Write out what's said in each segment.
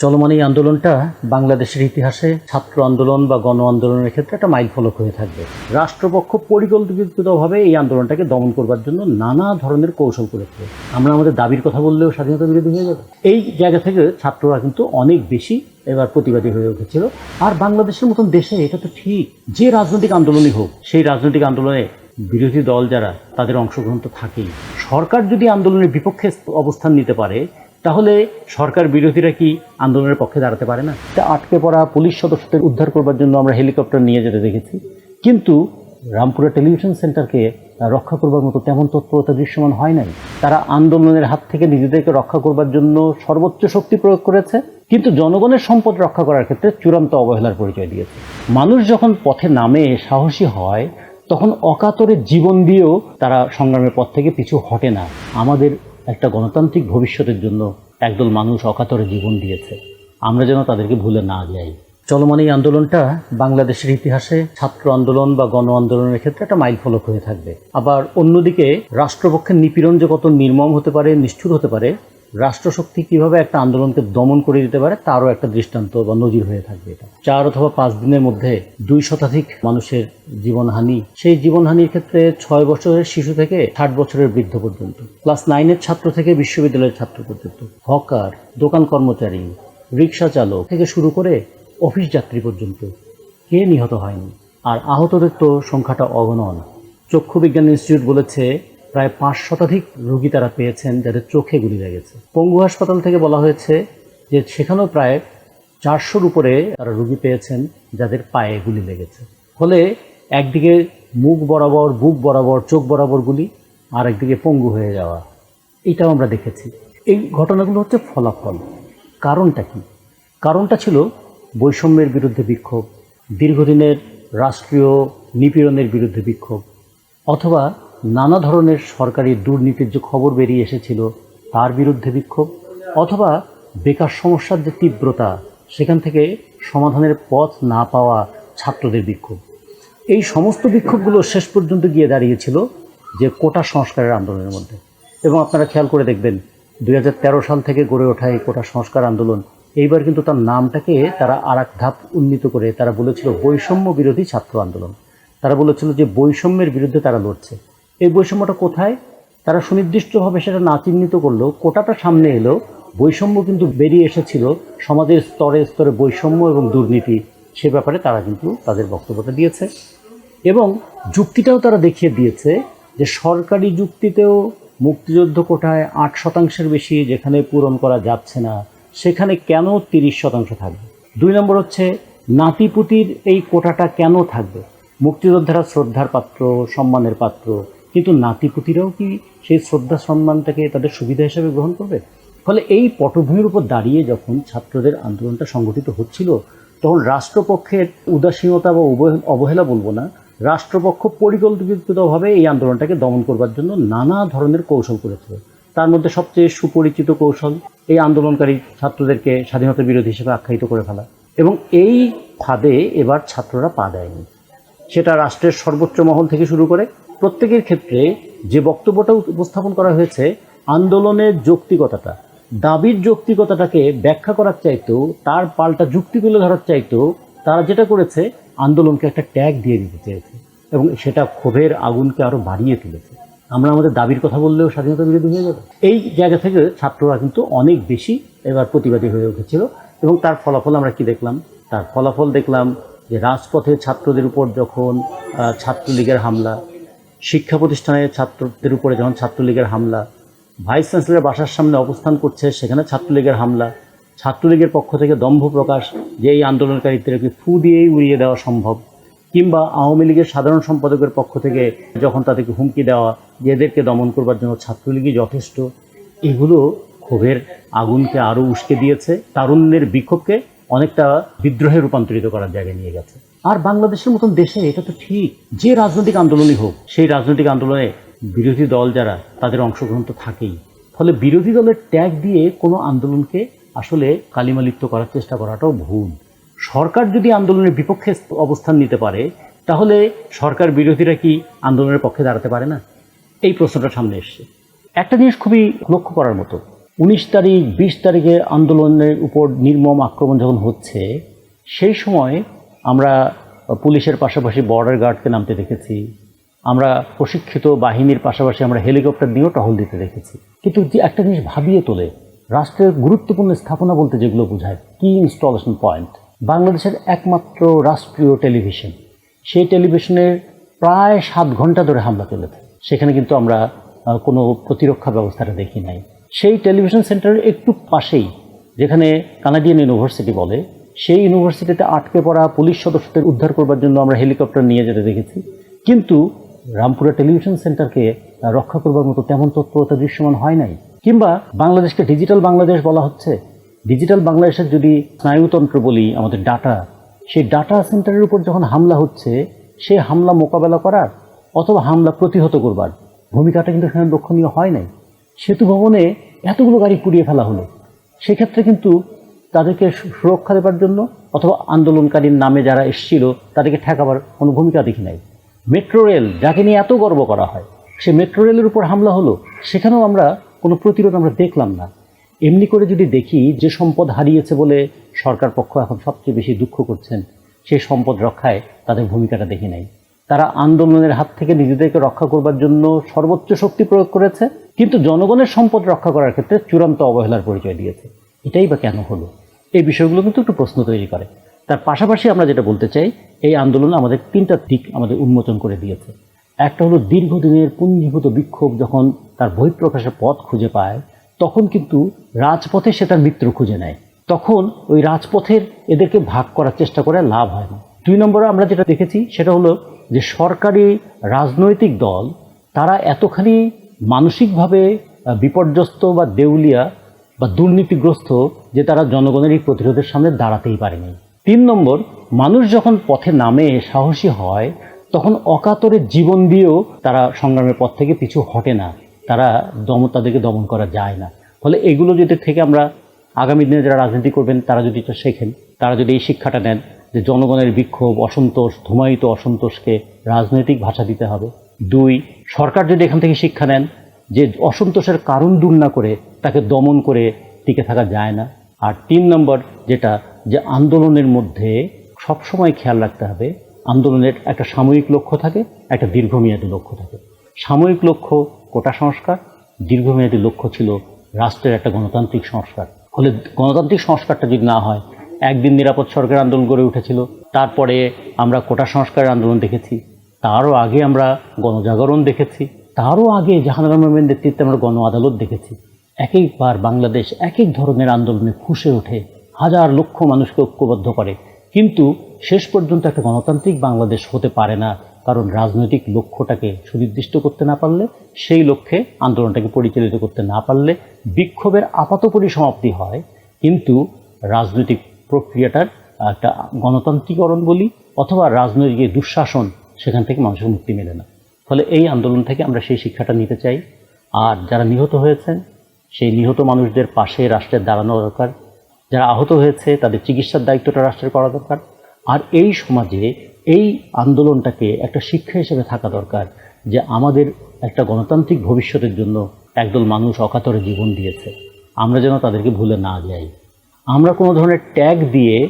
চলমান এই আন্দোলনটা বাংলাদেশের ইতিহাসে ছাত্র আন্দোলন বা গণ আন্দোলনের ক্ষেত্রে একটা মাইল ফলক হয়ে থাকবে। রাষ্ট্রপক্ষ পরিকল্পিতভাবে এই আন্দোলনটাকে দমন করবার জন্য নানা ধরনের কৌশল করেছে। আমরা আমাদের দাবির কথা বললেও স্বাধীনতা বিরোধী হয়ে যাবে। এই জায়গা থেকে ছাত্ররা কিন্তু অনেক বেশি এবার প্রতিবাদী হয়ে উঠেছিল। আর বাংলাদেশের মতন দেশে এটা তো ঠিক, যে রাজনৈতিক আন্দোলনই হোক, সেই রাজনৈতিক আন্দোলনে বিরোধী দল যারা, তাদের অংশগ্রহণ তো থাকেই। সরকার যদি আন্দোলনের বিপক্ষে অবস্থান নিতে পারে তাহলে সরকার বিরোধীরা কি আন্দোলনের পক্ষে দাঁড়াতে পারে না? তা আটকে পড়া পুলিশ সদস্যদের উদ্ধার করবার জন্য আমরা হেলিকপ্টার নিয়ে যেতে দেখেছি। কিন্তু রামপুরা টেলিভিশন সেন্টারকে রক্ষা করবার মতো তেমন তৎপরতা দৃশ্যমান হয় নাই। তারা আন্দোলনের হাত থেকে নিজেদেরকে রক্ষা করবার জন্য সর্বোচ্চ শক্তি প্রয়োগ করেছে, কিন্তু জনগণের সম্পদ রক্ষা করার ক্ষেত্রে চূড়ান্ত অবহেলার পরিচয় দিয়েছে। মানুষ যখন পথে নামে, সাহসী হয়, তখন অকাতরে জীবন দিয়েও তারা সংগ্রামের পথ থেকে পিছু হটে না। আমাদের একটা গণতান্ত্রিক ভবিষ্যতের জন্য একদল মানুষ অকাতরে জীবন দিয়েছে। আমরা যেন তাদেরকে ভুলে না যাই। চলমান এই আন্দোলনটা বাংলাদেশের ইতিহাসে ছাত্র আন্দোলন বা গণ আন্দোলনের ক্ষেত্রে একটা মাইল ফলক হয়ে থাকবে। আবার অন্যদিকে রাষ্ট্রপক্ষের নিপীড়ন যে কত নির্মম হতে পারে, নিষ্ঠুর হতে পারে রাষ্ট্রশক্তি কীভাবে একটা আন্দোলনকে দমন করে দিতে পারে, তারও একটা দৃষ্টান্ত বা নজির হয়ে থাকবে এটা। চার অথবা পাঁচ দিনের মধ্যে দুই শতাধিক মানুষের জীবনহানি, সেই জীবনহানির ক্ষেত্রে ছয় বছরের শিশু থেকে ষাট বছরের বৃদ্ধ পর্যন্ত, ক্লাস নাইনের ছাত্র থেকে বিশ্ববিদ্যালয়ের ছাত্র পর্যন্ত, হকার, দোকান কর্মচারী, রিক্সা চালক থেকে শুরু করে অফিস যাত্রী পর্যন্ত কে নিহত হয়নি? আর আহতদের তো সংখ্যাটা অগণন। চক্ষু বিজ্ঞান ইনস্টিটিউট বলেছে প্রায় পাঁচ শতাধিক রোগী তারা পেয়েছেন যাদের চোখে গুলি লেগেছে। পঙ্গু হাসপাতাল থেকে বলা হয়েছে যে সেখানেও প্রায় চারশোর উপরে তারা রুগী পেয়েছেন যাদের পায়ে গুলি লেগেছে। ফলে একদিকে মুখ বরাবর, বুক বরাবর, চোখ বরাবর গুলি, আর একদিকে পঙ্গু হয়ে যাওয়া। এটাও আমরা দেখেছি। এই ঘটনাগুলো হচ্ছে ফলাফল। কারণটা কি? কারণটা ছিল বৈষম্যের বিরুদ্ধে বিক্ষোভ, দীর্ঘদিনের রাষ্ট্রীয় নিপীড়নের বিরুদ্ধে বিক্ষোভ, অথবা নানা ধরনের সরকারি দুর্নীতির যে খবর বেরিয়ে এসেছিল, তার বিরুদ্ধে বিক্ষোভ অথবা বেকার সমস্যার যে তীব্রতা, সেখান থেকে সমাধানের পথ না পাওয়া ছাত্রদের বিক্ষোভ। এই সমস্ত বিক্ষোভগুলো শেষ পর্যন্ত গিয়ে দাঁড়িয়েছিল যে কোটা সংস্কারের আন্দোলনের মধ্যে। এবং আপনারা খেয়াল করে দেখবেন দু হাজার তেরো সাল থেকে গড়ে ওঠা এই কোটা সংস্কার আন্দোলন, এইবার কিন্তু তার নামটাকে তারা আর এক ধাপ উন্নীত করে তারা বলেছিল বৈষম্য বিরোধী ছাত্র আন্দোলন। তারা বলেছিল যে বৈষম্যের বিরুদ্ধে তারা লড়ছে। এই বৈষম্যটা কোথায়? তারা সুনির্দিষ্টভাবে সেটা না চিহ্নিত করলেও কোটাটা সামনে এলো। বৈষম্য কিন্তু বেরিয়ে এসেছিল সমাজের স্তরে স্তরে বৈষম্য এবং দুর্নীতি, সে ব্যাপারে তারা কিন্তু তাদের বক্তব্যটা দিয়েছে। এবং যুক্তিটাও তারা দেখিয়ে দিয়েছে যে সরকারি যুক্তিতেও মুক্তিযুদ্ধ কোটায় আট শতাংশের বেশি যেখানে পূরণ করা যাচ্ছে না, সেখানে কেন তিরিশ শতাংশ থাকবে? দুই নম্বর হচ্ছে, নাতিপুতির এই কোটাটা কেন থাকবে? মুক্তিযোদ্ধারা শ্রদ্ধার পাত্র, সম্মানের পাত্র কিন্তু নাতিপুতিরাও কি সেই শ্রদ্ধা, সম্মানটাকে তাদের সুবিধা হিসেবে গ্রহণ করবে? ফলে এই পটভূমির উপর দাঁড়িয়ে যখন ছাত্রদের আন্দোলনটা সংগঠিত হচ্ছিল, তখন রাষ্ট্রপক্ষের উদাসীনতা বা অবহেলা বলব না, রাষ্ট্রপক্ষ পরিকল্পিতভাবে এই আন্দোলনটাকে দমন করবার জন্য নানা ধরনের কৌশল করেছিল। তার মধ্যে সবচেয়ে সুপরিচিত কৌশল এই আন্দোলনকারী ছাত্রদেরকে স্বাধীনতা বিরোধী হিসেবে আখ্যায়িত করে ফেলা। এবং এই ফাঁদে এবার ছাত্ররা পা দেয়নি। সেটা রাষ্ট্রের সর্বোচ্চ মহল থেকে শুরু করে প্রত্যেকের ক্ষেত্রে যে বক্তব্যটা উপস্থাপন করা হয়েছে, আন্দোলনের যৌক্তিকতাটা, দাবির যৌক্তিকতাটাকে ব্যাখ্যা করার চাইতো তার পাল্টা যুক্তি তুলে ধরার চাইতো তারা যেটা করেছে, আন্দোলনকে একটা ট্যাগ দিয়ে দিতে চেয়েছে এবং সেটা ক্ষোভের আগুনকে আরও বাড়িয়ে তুলেছে। আমরা আমাদের দাবির কথা বললেও স্বাধীনতা বিরোধী হয়ে যাবে। এই জায়গা থেকে ছাত্ররা কিন্তু অনেক বেশি এবার প্রতিবাদী হয়ে উঠেছিল এবং তার ফলাফল আমরা কি দেখলাম? তার ফলাফল দেখলাম যে রাজপথে ছাত্রদের উপর যখন ছাত্রলীগের হামলা শিক্ষা প্রতিষ্ঠানের ছাত্রদের উপরে যখন ছাত্রলীগের হামলা, ভাইস চ্যান্সেলরের বাসার সামনে অবস্থান করছে সেখানে ছাত্রলীগের হামলা। ছাত্রলীগের পক্ষ থেকে দম্ভ প্রকাশ যে এই আন্দোলনকারীদেরকে ফু দিয়েই উড়িয়ে দেওয়া সম্ভব। কিংবা আওয়ামী লীগের সাধারণ সম্পাদকের পক্ষ থেকে যখন তাদেরকে হুমকি দেওয়া যে এদেরকে দমন করবার জন্য ছাত্রলীগই যথেষ্ট, এগুলো ক্ষোভের আগুনকে আরও উস্কে দিয়েছে, তারুণ্যের বিক্ষোভকে অনেকটা বিদ্রোহে রূপান্তরিত করার জায়গায় নিয়ে গেছে। আর বাংলাদেশের মতন দেশে, এটা তো ঠিক, যে রাজনৈতিক আন্দোলনই হোক, সেই রাজনৈতিক আন্দোলনে বিরোধী দল যারা, তাদের অংশগ্রহণ তো থাকেই। ফলে বিরোধী দলের ট্যাগ দিয়ে কোনো আন্দোলনকে আসলে কালিমালিপ্ত করার চেষ্টা করাটাও ভুল। সরকার যদি আন্দোলনের বিপক্ষে অবস্থান নিতে পারে, তাহলে সরকার বিরোধীরা কি আন্দোলনের পক্ষে দাঁড়াতে পারে না? এই প্রশ্নটা সামনে এসছে। একটা জিনিস খুবই লক্ষ্য করার মতো। উনিশ তারিখ, বিশ তারিখে আন্দোলনের উপর নির্মম আক্রমণ যখন হচ্ছে, সেই সময় আমরা পুলিশের পাশাপাশি বর্ডার গার্ডকে নামতে দেখেছি। আমরা প্রশিক্ষিত বাহিনীর পাশাপাশি আমরা হেলিকপ্টার দিয়েও টহল দিতে দেখেছি। কিন্তু যে একটা জিনিস ভাবিয়ে তোলে, রাষ্ট্রের গুরুত্বপূর্ণ স্থাপনা বলতে যেগুলো বোঝায়, কি ইনস্টলেশন পয়েন্ট বাংলাদেশের একমাত্র রাষ্ট্রীয় টেলিভিশন। সেই টেলিভিশনের প্রায় সাত ঘণ্টা ধরে হামলা চলেছে। সেখানে কিন্তু আমরা কোনো প্রতিরক্ষা ব্যবস্থাটা দেখি নাই। সেই টেলিভিশন সেন্টারের একটু পাশেই, যেখানে কানাডিয়ান ইউনিভার্সিটি বলে সেই ইউনিভার্সিটিতে আটকে পড়া পুলিশ সদস্যদের উদ্ধার করবার জন্য আমরা হেলিকপ্টার নিয়ে যেতে দেখেছি। কিন্তু রামপুরা টেলিভিশন সেন্টারকে রক্ষা করবার মতো তেমন তৎপরতা দৃশ্যমান হয় নাই। কিংবা বাংলাদেশকে ডিজিটাল বাংলাদেশ বলা হচ্ছে। ডিজিটাল বাংলাদেশের যদি স্নায়ুতন্ত্র বলি, আমাদের ডাটা, সেই ডাটা সেন্টারের উপর যখন হামলা হচ্ছে সেই হামলা মোকাবেলা করার অথবা হামলা প্রতিহত করবার ভূমিকাটা কিন্তু সেখানে লক্ষণীয় হয় নাই। সেতু ভবনে এতগুলো গাড়ি পুড়িয়ে ফেলা হলো। সেক্ষেত্রে কিন্তু তাদেরকে সুরক্ষা দেবার জন্য অথবা আন্দোলনকারীর নামে যারা এসেছিল, তাদেরকে ঠেকাবার কোনো ভূমিকা দেখি নাই। মেট্রো রেল যাকে নিয়ে এত গর্ব করা হয়, সে মেট্রো রেলের উপর হামলা হলো, সেখানেও আমরা কোনো প্রতিরোধ আমরা দেখলাম না। এমনি করে যদি দেখি, যে সম্পদ হারিয়েছে বলে সরকার পক্ষ এখন সবচেয়ে বেশি দুঃখ করছেন সেই সম্পদ রক্ষায় তাদের ভূমিকাটা দেখি নাই। তারা আন্দোলনের হাত থেকে নিজেদেরকে রক্ষা করবার জন্য সর্বোচ্চ শক্তি প্রয়োগ করেছে, কিন্তু জনগণের সম্পদ রক্ষা করার ক্ষেত্রে চূড়ান্ত অবহেলার পরিচয় দিয়েছে। এটাই বা কেন হলো? এই বিষয়গুলো কিন্তু একটু প্রশ্ন তৈরি করে। তার পাশাপাশি আমরা যেটা বলতে চাই, এই আন্দোলন আমাদের তিনটা দিক আমাদের উন্মোচন করে দিয়েছে। একটা হলো দীর্ঘদিনের পুঞ্জীভূত বিক্ষোভ যখন তার বহিঃপ্রকাশের পথ খুঁজে পায়, তখন কিন্তু রাজপথে সে তার মিত্র খুঁজে নেয়। তখন ওই রাজপথের এদেরকে ভাগ করার চেষ্টা করে লাভ হয় না। দুই নম্বরে আমরা যেটা দেখেছি, সেটা হলো যে সরকারি রাজনৈতিক দল, তারা এতখানি মানসিকভাবে বিপর্যস্ত বা দেউলিয়া বা দুর্নীতিগ্রস্ত যে তারা জনগণের এই প্রতিরোধের সামনে দাঁড়াতেই পারেনি। তিন নম্বর, মানুষ যখন পথে নামে, সাহসী হয়, তখন অকাতরে জীবন দিয়েও তারা সংগ্রামের পথ থেকে পিছু হটে না। তারা দম তাদেরকে দমন করা যায় না। ফলে এগুলো যদি থেকে আমরা আগামী দিনে যারা রাজনীতি করবেন, তারা যদি এটা শেখেন, তারা যদি এই শিক্ষাটা নেন যে জনগণের বিক্ষোভ, অসন্তোষ, ধুমায়িত অসন্তোষকে রাজনৈতিক ভাষা দিতে হবে। দুই, সরকার যদি এখান থেকে শিক্ষা নেন যে অসন্তোষের কারণ দূর না করে তাকে দমন করে টিকে থাকা যায় না। আর তিন নম্বর যেটা, যে আন্দোলনের মধ্যে সবসময় খেয়াল রাখতে হবে, আন্দোলনের একটা সাময়িক লক্ষ্য থাকে, একটা দীর্ঘমেয়াদী লক্ষ্য থাকে। সাময়িক লক্ষ্য কোটা সংস্কার, দীর্ঘমেয়াদী লক্ষ্য ছিল রাষ্ট্রের একটা গণতান্ত্রিক সংস্কার। ফলে গণতান্ত্রিক সংস্কারটা যদি না হয়, একদিন নিরাপদ সরকার আন্দোলন গড়ে উঠেছিল, তারপরে আমরা কোটা সংস্কারের আন্দোলন দেখেছি, তারও আগে আমরা গণজাগরণ দেখেছি তারও আগে জাহানারা মোহাম্মদের নেতৃত্বে আমরা গণ আদালত দেখেছি। এক একবার বাংলাদেশ এক এক ধরনের আন্দোলনে ফুসে ওঠে, হাজার লক্ষ মানুষকে ঐক্যবদ্ধ করে। কিন্তু শেষ পর্যন্ত একটা গণতান্ত্রিক বাংলাদেশ হতে পারে না, কারণ রাজনৈতিক লক্ষ্যটাকে সুনির্দিষ্ট করতে না পারলে, সেই লক্ষ্যে আন্দোলনটাকে পরিচালিত করতে না পারলে বিক্ষোভের আপাত পরিসমাপ্তি হয়। কিন্তু রাজনৈতিক প্রক্রিয়াটার একটা গণতান্ত্রিকরণ বলি, অথবা রাজনৈতিক দুঃশাসন, সেখান থেকে মানুষের মুক্তি মেলে না। ফলে এই আন্দোলন থেকে আমরা সেই শিক্ষাটা নিতে চাই। আর যারা নিহত হয়েছেন, সেই নিহত মানুষদের পাশে রাষ্ট্রের দাঁড়ানো দরকার। যারা আহত হয়েছে, তাদের চিকিৎসার দায়িত্বটা রাষ্ট্রের করা দরকার। আর এই সমাজে এই আন্দোলনটাকে একটা শিক্ষা হিসেবে থাকা দরকার যে আমাদের একটা গণতান্ত্রিক ভবিষ্যতের জন্য একদল মানুষ অকাতরে জীবন দিয়েছে। আমরা যেন তাদেরকে ভুলে না যাই। আমরা কোনো ধরনের ট্যাগ দিয়ে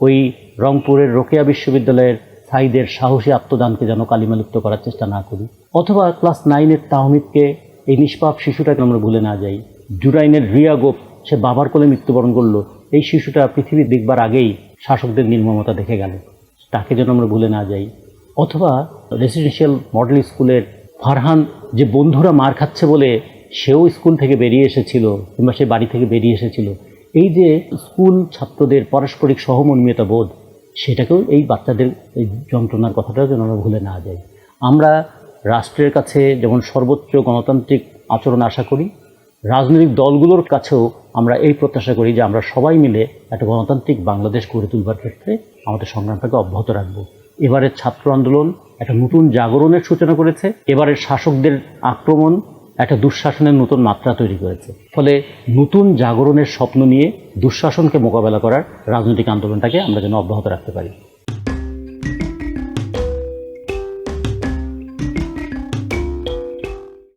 ওই রংপুরের রোকেয়া বিশ্ববিদ্যালয়ের সাইদের সাহসী আত্মদানকে যেন কালিমালিপ্ত করার চেষ্টা না করি। অথবা ক্লাস নাইনের তাহমিদকে এই নিষ্পাপ শিশুটাকে আমরা ভুলে না যাই। জুরাইনের রিয়া গোপ, সে বাবার কোলে মৃত্যুবরণ করল। এই শিশুটা পৃথিবী দেখবার আগেই শাসকদের নির্মমতা দেখে গেল। তাকে যেন আমরা ভুলে না যাই। অথবা রেসিডেন্সিয়াল মডেল স্কুলের ফারহান যে বন্ধুরা মার খাচ্ছে বলে সেও স্কুল থেকে বেরিয়ে এসেছিল কিংবা সে বাড়ি থেকে বেরিয়ে এসেছিল। এই যে স্কুল ছাত্রদের পারস্পরিক সহমর্মিতা বোধ সেটাকেও এই বাচ্চাদের এই যন্ত্রণার কথাটাও যেন আমরা ভুলে না যাই। আমরা রাষ্ট্রের কাছে যেমন সর্বোচ্চ গণতান্ত্রিক আচরণ আশা করি, রাজনৈতিক দলগুলোর কাছেও আমরা এই প্রত্যাশা করি যে আমরা সবাই মিলে একটা গণতান্ত্রিক বাংলাদেশ গড়ে তুলবার ক্ষেত্রে আমাদের সংগ্রামটাকে অব্যাহত রাখব। এবারের ছাত্র আন্দোলন একটা নতুন জাগরণের সূচনা করেছে। এবারের শাসকদের আক্রমণ একটা দুঃশাসনের নতুন মাত্রা তৈরি করেছে। ফলে নতুন জাগরণের স্বপ্ন নিয়ে দুঃশাসনকে মোকাবেলা করার রাজনৈতিক আন্দোলনটাকে আমরা যেন অব্যাহত রাখতে পারি।